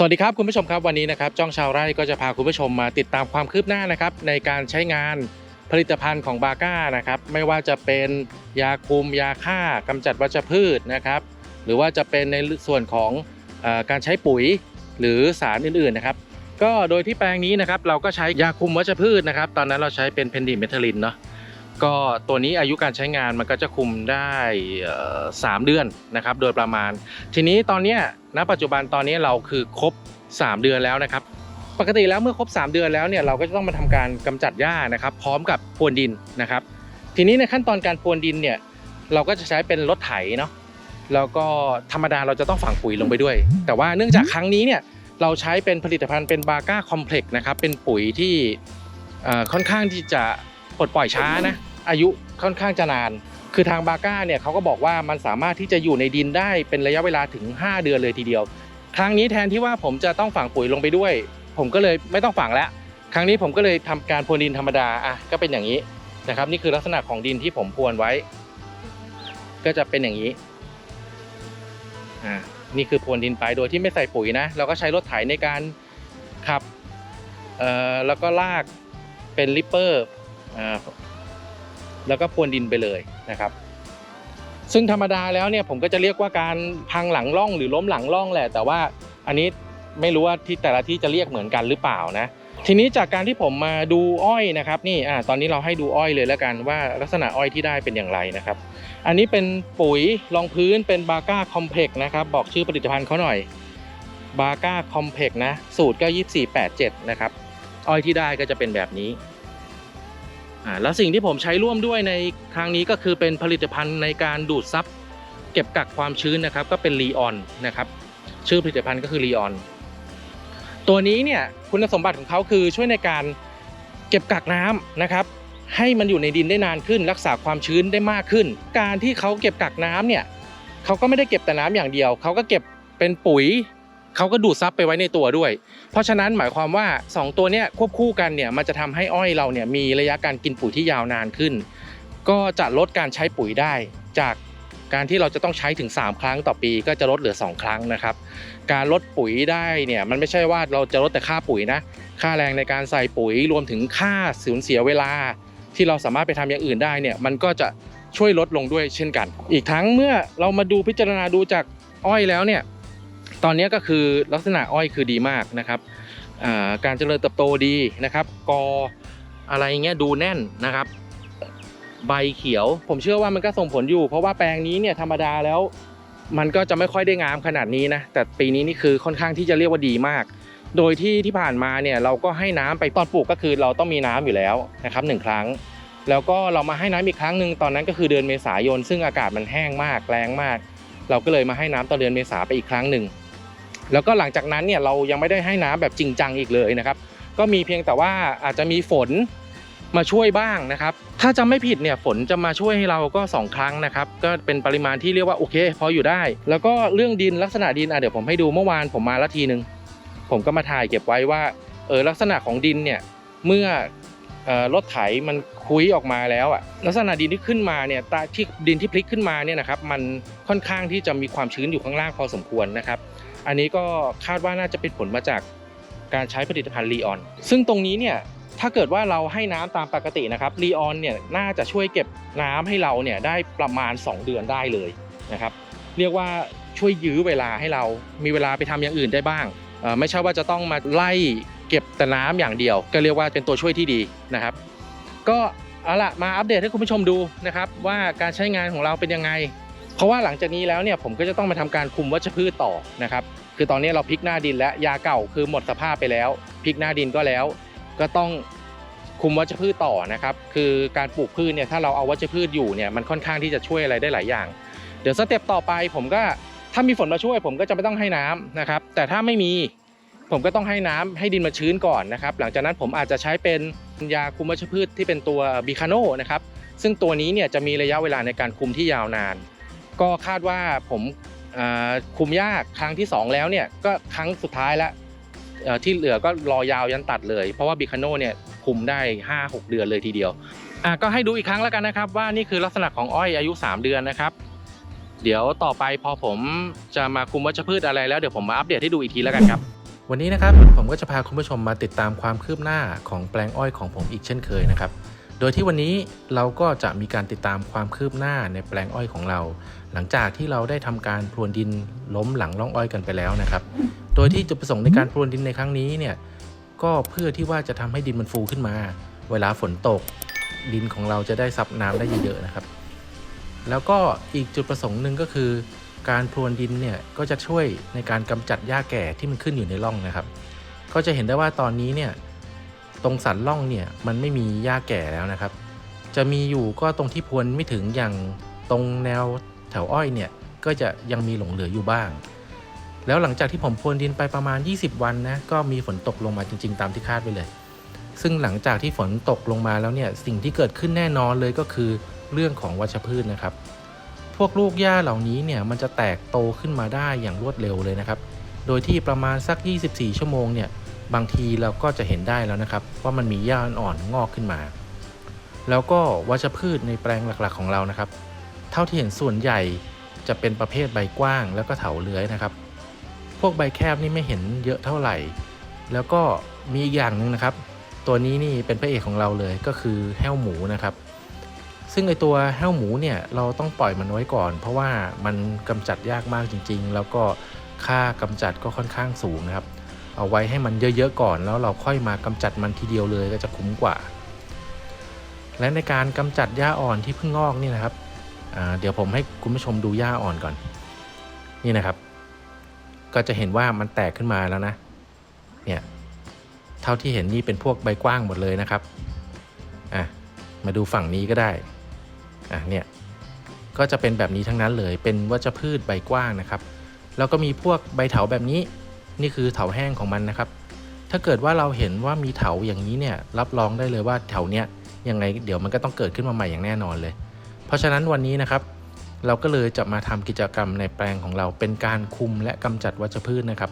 สวัสดีครับคุณผู้ชมครับวันนี้นะครับจ้องชาวไร่ก็จะพาคุณผู้ชมมาติดตามความคืบหน้านะครับในการใช้งานผลิตภัณฑ์ของบาก้านะครับไม่ว่าจะเป็นยาคุมยาฆ่ากำจัดวัชพืชนะครับหรือว่าจะเป็นในส่วนของอการใช้ปุ๋ยหรือสารอื่นๆนะครับก็โดยที่แปลงนี้นะครับเราก็ใช้ยาคุมวัชพืชนะครับตอนนั้นเราใช้เป็นเพนดิเมทาลินเนาะก็ตัวนี้อายุการใช้งานมันก็จะคุมได้เอ่อสามเดือนนะครับโดยประมาณ ทีนี้ตอนเนี้ยณปัจจุบันตอนนี้เราคือครบ 3 เดือนแล้วนะครับ ปกติแล้วเมื่อครบ 3 เดือนแล้วเนี่ยเราก็จะต้องมาทำการกำจัดหญ้านะครับ พร้อมกับพรวนดินนะครับ ทีนี้ในขั้นตอนการพรวนดินเนี่ยเราก็จะใช้เป็นรถไถเนาะแล้วก็ธรรมดาเราจะต้องฝังปุ๋ยลงไปด้วย แต่ว่าเนื่องจากครั้งนี้เนี่ยเราใช้เป็นผลิตภัณฑ์เป็นบาก้าคอมเพล็กซ์นะครับเป็นปุ๋ยที่ค่อนข้างที่จะปลดปล่อยช้านะอายุค่อนข้างจะนาน คือทางบาก้าเนี่ยเขาก็บอกว่ามันสามารถที่จะอยู่ในดินได้เป็นระยะเวลาถึง 5 เดือนเลยทีเดียว ครั้งนี้แทนที่ว่าผมจะต้องฝังปุ๋ยลงไปด้วย ผมก็เลยไม่ต้องฝังแล้วครั้งนี้ผมก็เลยทำการพรวนดินธรรมดาอะก็เป็นอย่างนี้นะครับ นี่คือลักษณะของดินที่ผมพรวนไว้ ก็จะเป็นอย่างนี้อ่านี่คือพรวนดินไปโดยที่ไม่ใส่ปุ๋ยนะเราก็ใช้รถไถในการขับเอ่อแล้วก็ลากเป็นลิปเปอร์อ่าแล้วก็พรวนดินไปเลย นะครับ ซึ่งธรรมดาแล้วเนี่ยผมก็จะเรียกว่าการพังหลังร่องหรือล้มหลังร่องแหละ แต่ว่าอันนี้ไม่รู้ว่าที่แต่ละที่จะเรียกเหมือนกันหรือเปล่านะ ทีนี้จากการที่ผมมาดูอ้อยนะครับนี่อ่าตอนนี้เราให้ดูอ้อยเลยแล้วกันว่าลักษณะอ้อยที่ได้เป็นอย่างไรนะครับ อันนี้เป็นปุ๋ยรองพื้นเป็นบาก้าคอมเพกนะครับบอกชื่อผลิตภัณฑ์เขาหน่อยบาก้าคอมเพกนะสูตรก็2487นะครับอ้อยที่ได้ก็จะเป็นแบบนี้ อ่าแล้วสิ่งที่ผมใช้ร่วมด้วยในครั้งนี้ก็คือเป็นผลิตภัณฑ์ในการดูดซับเก็บกักความชื้นนะครับ ก็เป็นลีออนนะครับ ชื่อผลิตภัณฑ์ก็คือลีออนตัวนี้เนี่ยคุณสมบัติของเขาคือช่วยในการเก็บกักน้ำนะครับ ให้มันอยู่ในดินได้นานขึ้น รักษาความชื้นได้มากขึ้น การที่เขาเก็บกักน้ำเนี่ยเขาก็ไม่ได้เก็บแต่น้ำอย่างเดียวเขาก็เก็บเป็นปุ๋ย เขาก็ดูดซับไปไว้ในตัวด้วย เพราะฉะนั้นหมายความว่า 2 ตัวเนี้ยควบคู่กันเนี่ยมันจะทำให้อ้อยเราเนี่ยมีระยะการกินปุ๋ยที่ยาวนานขึ้น ก็จะลดการใช้ปุ๋ยได้ จากการที่เราจะต้องใช้ถึง 3 ครั้งต่อปี ก็จะลดเหลือ 2 ครั้งนะครับ การลดปุ๋ยได้เนี่ยมันไม่ใช่ว่าเราจะลดแต่ค่าปุ๋ยนะ ค่าแรงในการใส่ปุ๋ยรวมถึงค่าสูญเสียเวลา ที่เราสามารถไปทำอย่างอื่นได้เนี่ยมันก็จะช่วยลดลงด้วยเช่นกัน อีกทั้งเมื่อเรามาดูพิจารณาดูจากอ้อยแล้วเนี่ย ตอนนี้ก็คือลักษณะอ้อยคือดีมากนะครับการเจริญเติบโตดีนะครับ กออะไรเงี้ยดูแน่นนะครับ ใบเขียว ผมเชื่อว่ามันก็ส่งผลอยู่ เพราะว่าแปลงนี้เนี่ยธรรมดาแล้ว มันก็จะไม่ค่อยได้งามขนาดนี้นะแต่ปีนี้นี่คือค่อนข้างที่จะเรียกว่าดีมาก โดยที่ที่ผ่านมาเนี่ยเราก็ให้น้ำไปตอนปลูกก็คือเราต้องมีน้ำอยู่แล้วนะครับหนึ่งครั้ง แล้วก็เรามาให้น้ำอีกครั้งหนึ่งตอนนั้นก็คือเดือนเมษายน ซึ่งอากาศมันแห้งมากแรงมาก เราก็เลยมาให้น้ำตอนเดือนเมษาไปอีกครั้งหนึ่ง แล้วก็หลังจากนั้นเนี่ยเรายังไม่ได้ให้น้ำแบบจริงจังอีกเลยนะครับ ก็มีเพียงแต่ว่าอาจจะมีฝนมาช่วยบ้างนะครับ ถ้าจำไม่ผิดเนี่ยฝนจะมาช่วยให้เราก็ 2 ครั้งนะครับ ก็เป็นปริมาณที่เรียกว่าโอเค พออยู่ได้ แล้วก็เรื่องดินลักษณะดินอะเดี๋ยวผมให้ดูเมื่อวานผมมาละทีหนึ่งผมก็มาถ่ายเก็บไว้ว่าเออลักษณะของดินเนี่ยเมื่ออรถไถมันคุยออกมาแล้วอะลักษณะดินที่ขึ้นมาเนี่ยตาที่ดินที่พลิกขึ้นมาเนี่ยนะครับมันค่อนข้างที่จะมีความชื้นอยู่ข้างล่างพอสมควรนะครับ อันนี้ก็คาดว่าน่าจะเป็นผลมาจากการใช้ผลิตภัณฑ์ลีออน ซึ่งตรงนี้เนี่ยถ้าเกิดว่าเราให้น้ำตามปกตินะครับลีออนเนี่ยน่าจะช่วยเก็บน้ำให้เราเนี่ยได้ประมาณ 2 เดือนได้เลยนะครับ เรียกว่าช่วยยื้อเวลาให้เรามีเวลาไปทำอย่างอื่นได้บ้าง ไม่ใช่ว่าจะต้องมาไล่เก็บแต่น้ำอย่างเดียว ก็เรียกว่าเป็นตัวช่วยที่ดีนะครับ ก็เอาละมาอัปเดตให้คุณผู้ชมดูนะครับว่าการใช้งานของเราเป็นยังไง เพราะว่าหลังจากนี้แล้วเนี่ยผมก็จะต้องมาทำการคุมวัชพืชต่อนะครับคือตอนนี้เราพลิกหน้าดินและยาเก่าคือหมดสภาพไปแล้วพลิกหน้าดินก็แล้ว ก็ต้องคุมวัชพืชต่อนะครับคือการปลูกพืชเนี่ยถ้าเราเอาวัชพืชอยู่เนี่ยมันค่อนข้างที่จะช่วยอะไรได้หลายอย่าง เดี๋ยวสเต็ปต่อไปผมก็ถ้ามีฝนมาช่วยผมก็จะไม่ต้องให้น้ำนะครับแต่ถ้าไม่มีผมก็ต้องให้น้ำให้ดินมาชื้นก่อนนะครับหลังจากนั้นผมอาจจะใช้เป็นยาคุมวัชพืชที่เป็นตัวบิคาโนนะครับซึ่งตัวนี้เนี่ยจะมีระยะเวลาในการคุมที่ยาวนาน ก็คาดว่าผมคุมยากครั้งที่ 2 แล้วเนี่ยก็ครั้งสุดท้ายแล้วที่เหลือก็รอยาวยันตัดเลย เพราะว่าบิคาโนเนี่ยคุมได้ 5-6 เดือนเลยทีเดียวอะก็ให้ดูอีกครั้งแล้วกันนะครับ ว่านี่คือลักษณะของอ้อยอายุ 3 เดือนนะครับ เดี๋ยวต่อไปพอผมจะมาคุมวัชพืชอะไรแล้วเดี๋ยวผมมาอัปเดตให้ดูอีกทีแล้วกันครับ วันนี้นะครับผมก็จะพาคุณผู้ชมมาติดตามความคืบหน้าของแปลงอ้อยของผมอีกเช่นเคยนะครับ โดยที่วันนี้เราก็จะมีการติดตามความคืบหน้าในแปลงอ้อยของเรา หลังจากที่เราได้ทำการพรวนดินล้มหลังร่องอ้อยกันไปแล้วนะครับ โดยที่จุดประสงค์ในการพรวนดินในครั้งนี้เนี่ยก็เพื่อที่ว่าจะทำให้ดินมันฟูขึ้นมา เวลาฝนตก ดินของเราจะได้ซับน้ำได้เยอะๆนะครับ แล้วก็อีกจุดประสงค์หนึ่งก็คือ การพรวนดินเนี่ยก็จะช่วยในการกำจัดหญ้าแก่ที่มันขึ้นอยู่ในร่องนะครับ ก็จะเห็นได้ว่าตอนนี้เนี่ย ตรงสันร่องเนี่ยมันไม่มีหญ้าแก่แล้วนะครับ จะมีอยู่ก็ตรงที่พรวนไม่ถึงอย่างตรงแนวแถวอ้อยเนี่ยก็จะยังมีหลงเหลืออยู่บ้าง แล้วหลังจากที่ผมพรวนดินไปประมาณ 20 วันนะก็มีฝนตกลงมาจริง ๆ ตามที่คาดไปเลย ซึ่งหลังจากที่ฝนตกลงมาแล้วเนี่ยสิ่งที่เกิดขึ้นแน่นอนเลยก็คือเรื่องของวัชพืชนะครับ พวกลูกหญ้าเหล่านี้เนี่ยมันจะแตกโตขึ้นมาได้อย่างรวดเร็วเลยนะครับ โดยที่ประมาณสัก 24 ชั่วโมงเนี่ย บางทีเราก็จะเห็นได้แล้วนะครับว่ามันมีหญ้าอ่อนงอกขึ้นมา แล้วก็วัชพืชในแปลงหลักๆของเรานะครับ เท่าที่เห็นส่วนใหญ่จะเป็นประเภทใบกว้าง แล้วก็เถาเลื้อยนะครับ พวกใบแคบนี่ไม่เห็นเยอะเท่าไหร่ แล้วก็มีอีกอย่างหนึ่งนะครับ ตัวนี้นี่เป็นพระเอกของเราเลยก็คือแห้วหมูนะครับ ซึ่งไอตัวแห้วหมูเนี่ยเราต้องปล่อยมันไว้ก่อน เพราะว่ามันกำจัดยากมากจริง ๆ แล้วก็ค่ากำจัดก็ค่อนข้างสูงนะครับ เอาไว้ให้มันเยอะๆก่อน แล้วเราค่อยมากำจัดมันทีเดียวเลยก็จะคุ้มกว่า และในการกำจัดหญ้าอ่อนที่เพิ่งงอกนี่นะครับเดี๋ยวผมให้คุณผู้ชมดูหญ้าอ่อนก่อน นี่นะครับ ก็จะเห็นว่ามันแตกขึ้นมาแล้วนะ เนี่ยเท่าที่เห็นนี่เป็นพวกใบกว้างหมดเลยนะครับอะมาดูฝั่งนี้ก็ได้อะเนี่ยก็จะเป็นแบบนี้ทั้งนั้นเลยเป็นวัชพืชใบกว้างนะครับ แล้วก็มีพวกใบเถาแบบนี้ นี่คือเถาแห้งของมันนะครับ ถ้าเกิดว่าเราเห็นว่ามีเถาอย่างนี้เนี่ยรับรองได้เลยว่าแถวเนี้ยยังไงเดี๋ยวมันก็ต้องเกิดขึ้นมาใหม่อย่างแน่นอนเลย เพราะฉะนั้นวันนี้นะครับ เราก็เลยจะมาทำกิจกรรมในแปลงของเราเป็นการคุมและกำจัดวัชพืชนะครับ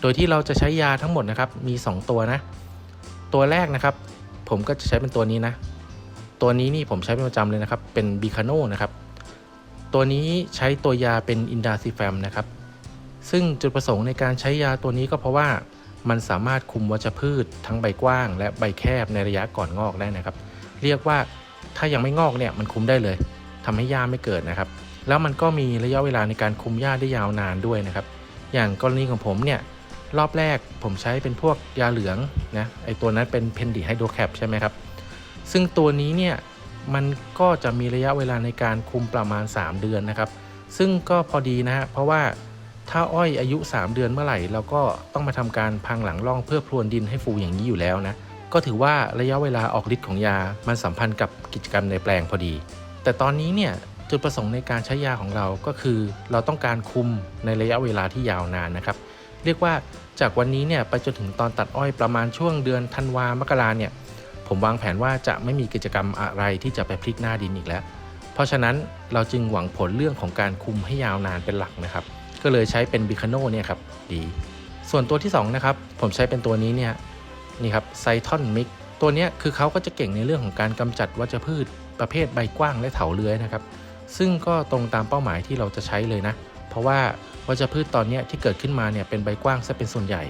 โดยที่เราจะใช้ยาทั้งหมดนะครับมี 2 ตัวนะ ตัวแรกนะครับ ผมก็จะใช้เป็นตัวนี้นะ ตัวนี้นี่ผมใช้เป็นประจำเลยนะครับ เป็นบิคาโนนะครับ ตัวนี้ใช้ตัวยาเป็นอินดาซิแฟมนะครับ ซึ่งจุดประสงค์ในการใช้ยาตัวนี้ก็เพราะว่ามันสามารถคุมวัชพืชทั้งใบกว้าง และใบแคบในระยะก่อนงอกได้นะครับ เรียกว่าถ้ายังไม่งอกเนี่ยมันคุมได้เลยทำให้หญ้าไม่เกิดนะครับ แล้วมันก็มีระยะเวลาในการคุมหญ้าได้ยาวนานด้วยนะครับ อย่างกรณีของผมเนี่ยรอบแรกผมใช้เป็นพวกยาเหลืองนะไอตัวนั้นเป็นเพนดิไฮโดรแคปใช่ไหมครับ ซึ่งตัวนี้เนี่ยมันก็จะมีระยะเวลาในการคุมประมาณ 3 เดือนนะครับ ซึ่งก็พอดีนะฮะเพราะว่า ถ้าอ้อยอายุ 3 เดือนเมื่อไหร่เราก็ต้องมาทำการพังหลังร่องเพื่อพรวนดินให้ฟูอย่างนี้อยู่แล้วนะ ก็ถือว่าระยะเวลาออกฤทธิ์ของยา มันสัมพันธ์กับกิจกรรมในแปลงพอดี แต่ตอนนี้เนี่ยจุดประสงค์ในการใช้ยาของเราก็คือ เราต้องการคุมในระยะเวลาที่ยาวนานนะครับ เรียกว่าจากวันนี้เนี่ยไปจนถึงตอนตัดอ้อยประมาณช่วงเดือนธันวามกราเนี่ยผมวางแผนว่าจะไม่มีกิจกรรมอะไรที่จะไปพลิกหน้าดินอีกแล้ว เพราะฉะนั้นเราจึงหวังผลเรื่องของการคุมให้ยาวนานเป็นหลักนะครับ ก็เลยใช้เป็นบิคาโนเนี่ยครับดี ส่วนตัวที่2นะครับผมใช้เป็นตัวนี้เนี่ยนี่ครับไซทอนมิกตัวนี้คือเขาก็จะเก่งในเรื่องของการกำจัดวัชพืช ประเภทใบกว้างและเถาเลื้อยนะครับ ซึ่งก็ตรงตามเป้าหมายที่เราจะใช้เลยนะ เพราะว่าวัชพืชตอนนี้ที่เกิดขึ้นมาเนี่ยเป็นใบกว้างซะเป็นส่วนใหญ่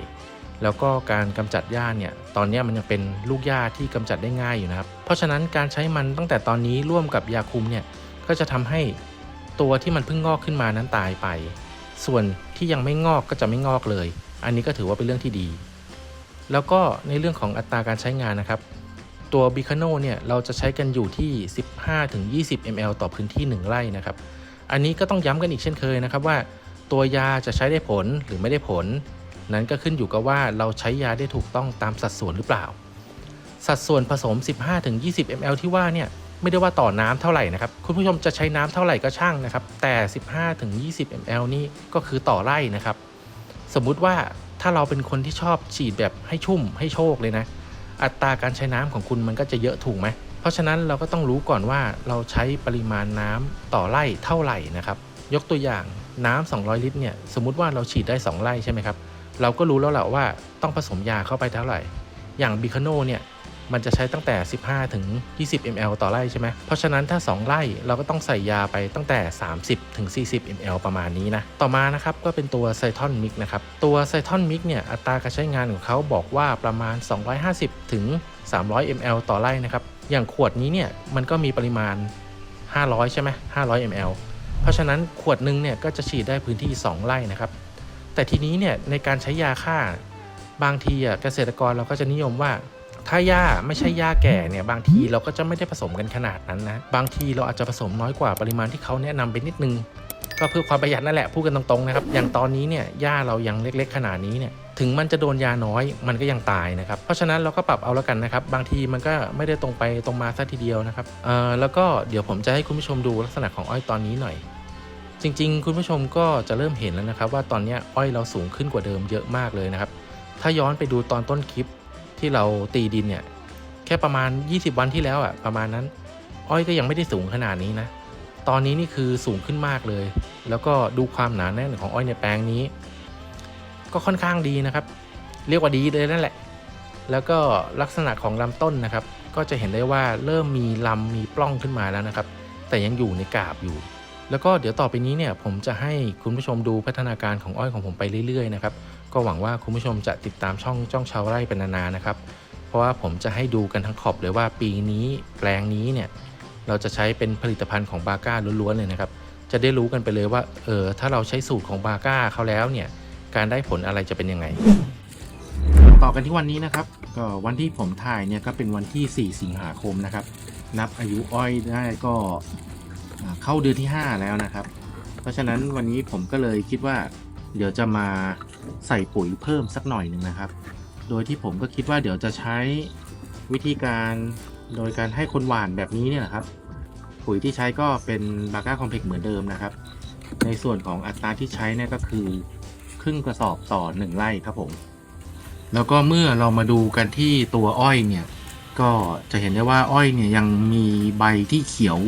แล้วก็การกำจัดหญ้าเนี่ยตอนนี้มันยังเป็นลูกหญ้าที่กำจัดได้ง่ายอยู่นะครับ เพราะฉะนั้นการใช้มันตั้งแต่ตอนนี้ร่วมกับยาคุมเนี่ยก็จะทำให้ตัวที่มันเพิ่งงอกขึ้นมานั้นตายไป ส่วนที่ยังไม่งอกก็จะไม่งอกเลย อันนี้ก็ถือว่าเป็นเรื่องที่ดี แล้วก็ในเรื่องของอัตราการใช้งานนะครับ ตัวบิคาโนเนี่ยเราจะใช้กันอยู่ที่ 15-20 ml ต่อพื้นที่ 1 ไร่นะครับ อันนี้ก็ต้องย้ำกันอีกเช่นเคยนะครับว่า ตัวยาจะใช้ได้ผลหรือไม่ได้ผล นั้นก็ขึ้นอยู่กับว่าเราใช้ยาได้ถูกต้องตามสัดส่วนหรือเปล่า สัดส่วนผสม 15-20 ml ที่ว่าเนี่ย ไม่ได้ว่าต่อน้ำเท่าไหร่นะครับ คุณผู้ชมจะใช้น้ำเท่าไหร่ก็ช่างนะครับ แต่ 15-20 ml นี่ก็คือต่อไร่นะครับ สมมุติว่าถ้าเราเป็นคนที่ชอบฉีดแบบให้ชุ่มให้โชคเลยนะ อัตราการใช้น้ำของคุณมันก็จะเยอะถูกไหม เพราะฉะนั้นเราก็ต้องรู้ก่อนว่าเราใช้ปริมาณน้ำต่อไร่เท่าไหร่นะครับ ยกตัวอย่างน้ำ200 ลิตรเนี่ยสมมุติว่าเราฉีดได้ 2 ไร่ใช่ไหมครับเราก็รู้แล้วแหละว่าต้องผสมยาเข้าไปเท่าไหร่ อย่างบิคโนเนี่ย มันจะใช้ตั้งแต่ 15 ถึง 20 ml ต่อไร่ใช่ไหมเพราะฉะนั้นถ้า 2 ไร่เราก็ต้องใส่ยาไปตั้งแต่ 30 ถึง 40 ml ประมาณนี้นะ ต่อมานะครับก็เป็นตัวไซทอนมิกนะครับ ตัวไซทอนมิกเนี่ยอัตราการใช้งานของเขาบอกว่าประมาณ 250 ถึง 300 ml ต่อไร่นะครับ อย่างขวดนี้เนี่ยมันก็มีปริมาณ 500 ใช่ไหม500 ml เพราะฉะนั้นขวดหนึ่งเนี่ยก็จะฉีดได้พื้นที่ 2 ไร่นะครับ แต่ทีนี้เนี่ยในการใช้ยาฆ่าบางทีอะเกษตรกรเราก็จะนิยมว่า ถ้าหญ้าไม่ใช่หญ้าแก่เนี่ยบางทีเราก็จะไม่ได้ผสมกันขนาดนั้นนะบางทีเราอาจจะผสมน้อยกว่าปริมาณที่เขาแนะนำไปนิดนึง ก็เพื่อความประหยัดนั่นแหละพูดกันตรงๆนะครับอย่างตอนนี้เนี่ยหญ้าเรายังเล็กๆ ขนาดนี้เนี่ยถึงมันจะโดนยาน้อยมันก็ยังตายนะครับ เพราะฉะนั้นเราก็ปรับเอาแล้วกันนะครับ บางทีมันก็ไม่ได้ตรงไปตรงมาซะทีเดียวนะครับเอ่อแล้วก็เดี๋ยวผมจะให้คุณผู้ชมดูลักษณะของอ้อยตอนนี้หน่อย จริง ๆ คุณผู้ชมก็จะเริ่มเห็นแล้วนะครับ ว่าตอนเนี้ยอ้อยเราสูงขึ้นกว่าเดิมเยอะมากเลยนะครับ ถ้าย้อนไปดูตอนต้นคลิป ที่เราตีดินเนี่ย แค่ประมาณ 20 วันที่แล้วอะประมาณนั้น อ้อยก็ยังไม่ได้สูงขนาดนี้นะ ตอนนี้นี่คือสูงขึ้นมากเลย แล้วก็ดูความหนาแน่นของอ้อยในแปลงนี้ ก็ค่อนข้างดีนะครับ เรียกว่าดีเลยนั่นแหละ แล้วก็ลักษณะของลำต้นนะครับ ก็จะเห็นได้ว่าเริ่มมีลำมีปล้องขึ้นมาแล้วนะครับ แต่ยังอยู่ในกาบอยู่ แล้วก็เดี๋ยวต่อไปนี้เนี่ยผมจะให้คุณผู้ชมดูพัฒนาการของอ้อยของผมไปเรื่อยๆนะครับก็หวังว่าคุณผู้ชมจะติดตามช่องจ้องชาวไร่เป็นนานๆนะครับ เพราะว่าผมจะให้ดูกันทั้งขอบเลยว่าปีนี้แปลงนี้เนี่ยเราจะใช้เป็นผลิตภัณฑ์ของบาก้าล้วนๆเลยนะครับ จะได้รู้กันไปเลยว่าเออถ้าเราใช้สูตรของบาก้าเขาแล้วเนี่ยการได้ผลอะไรจะเป็นยังไง ต่อกันที่วันนี้นะครับก็วันที่ผมถ่ายเนี่ยก็เป็นวันที่ 4 สิงหาคมนะครับ นับอายุอ้อยได้ก็ เข้าเดือนที่ 5 แล้วนะครับ เพราะฉะนั้นวันนี้ผมก็เลยคิดว่า เดี๋ยวจะมาใส่ปุ๋ยเพิ่มสักหน่อยหนึ่งนะครับ โดยที่ผมก็คิดว่าเดี๋ยวจะใช้วิธีการโดยการให้คนหวานแบบนี้เนี่ยนะครับ ปุ๋ยที่ใช้ก็เป็นบาก้าคอมเพล็กซ์เหมือนเดิมนะครับ ในส่วนของอัตราที่ใช้เนี่ยก็คือครึ่งกระสอบต่อ 1ไร่ครับผม แล้วก็เมื่อเรามาดูกันที่ตัวอ้อยเนี่ย ก็จะเห็นได้ว่าอ้อยเนี่ยยังมีใบที่เขียว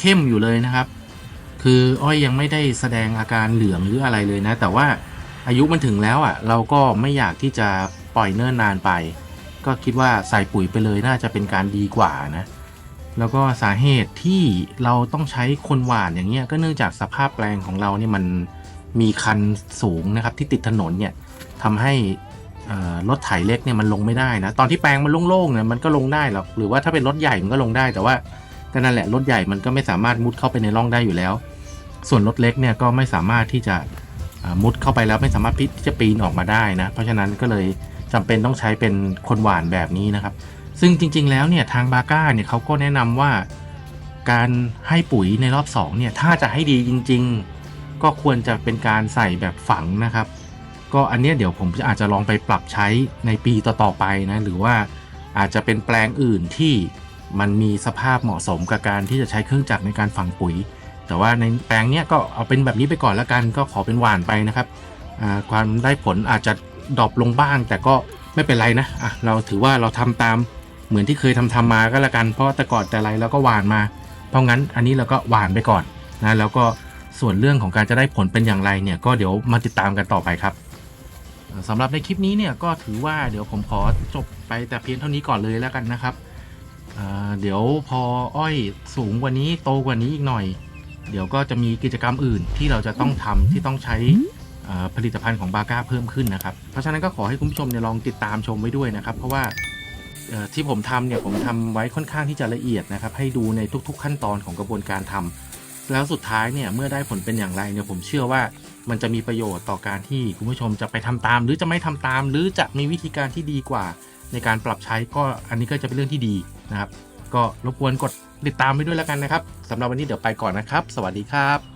เข้มๆอยู่เลยนะครับ คืออ้อยยังไม่ได้แสดงอาการเหลืองหรืออะไรเลยนะ แต่ว่าอายุมันถึงแล้วอะ เราก็ไม่อยากที่จะปล่อยเนิ่นนานไป ก็คิดว่าใส่ปุ๋ยไปเลยน่าจะเป็นการดีกว่านะ แล้วก็สาเหตุที่เราต้องใช้คนหว่านอย่างเงี้ยก็เนื่องจากสภาพแปลงของเราเนี่ยมันมีคันสูงนะครับที่ติดถนนเนี่ยทำให้เอ่อรถไถเล็กเนี่ยมันลงไม่ได้นะ ตอนที่แปลงมันโล่งๆเนี่ยมันก็ลงได้หรอกหรือว่าถ้าเป็นรถใหญ่มันก็ลงได้แต่ว่า ก็นั่นแหละรถใหญ่มันก็ไม่สามารถมุดเข้าไปในร่องได้อยู่แล้ว ส่วนรถเล็กเนี่ยก็ไม่สามารถที่จะมุดเข้าไปแล้วไม่สามารถพิที่จะปีนออกมาได้นะ เพราะฉะนั้นก็เลยจำเป็นต้องใช้เป็นคนหวานแบบนี้นะครับ ซึ่งจริง ๆ แล้วเนี่ยทางบาก้าเนี่ยเขาก็แนะนำว่าการให้ปุ๋ยในรอบ2เนี่ยถ้าจะให้ดีจริง ๆ ก็ควรจะเป็นการใส่แบบฝังนะครับ ก็อันนี้เดี๋ยวผมจะอาจจะลองไปปรับใช้ในปีต่อๆไปนะหรือว่าอาจจะเป็นแปลงอื่นที่ มันมีสภาพเหมาะสมกับการที่จะใช้เครื่องจักรในการฝังปุ๋ย แต่ว่าในแปลงเนี้ยก็เอาเป็นแบบนี้ไปก่อนแล้วกันก็ขอเป็นหวานไปนะครับความได้ผลอาจจะดรอปลงบ้าง แต่ก็ไม่เป็นไรนะอะเราถือว่าเราทำตามเหมือนที่เคยทำทำมาก็แล้วกันเพราะแต่ก่อนแต่ไรเราก็หวานมา เพราะงั้นอันนี้เราก็หวานไปก่อนนะแล้วก็ส่วนเรื่องของการจะได้ผลเป็นอย่างไรเนี่ยก็เดี๋ยวมาติดตามกันต่อไปครับอ่าสำหรับในคลิปนี้เนี่ยก็ถือว่าเดี๋ยวผมขอจบไปแต่เพียงเท่านี้ก่อนเลยแล้วกันนะครับ เดี๋ยวพออ้อยสูงกว่านี้โตกว่านี้อีกหน่อย เดี๋ยวก็จะมีกิจกรรมอื่นที่เราจะต้องทำที่ต้องใช้อ่าผลิตภัณฑ์ของบาก้าเพิ่มขึ้นนะครับ เพราะฉะนั้นก็ขอให้คุณผู้ชมเนี่ยลองติดตามชมไว้ด้วยนะครับ เพราะว่าเอ่อที่ผมทำเนี่ยผมทำไว้ค่อนข้างที่จะละเอียดนะครับ ให้ดูในทุก ๆ ขั้นตอนของกระบวนการทำแล้วสุดท้ายเนี่ยเมื่อได้ผลเป็นอย่างไรเนี่ยผมเชื่อว่ามันจะมีประโยชน์ต่อการที่คุณผู้ชมจะไปทำตาม หรือจะไม่ทำตาม หรือจะมีวิธีการที่ดีกว่า ในการปรับใช้ก็อันนี้ก็จะเป็นเรื่องที่ดี นะครับ ก็รบกวนกดติดตามไปด้วยแล้วกันนะครับสำหรับวันนี้เดี๋ยวไปก่อนนะครับ สวัสดีครับ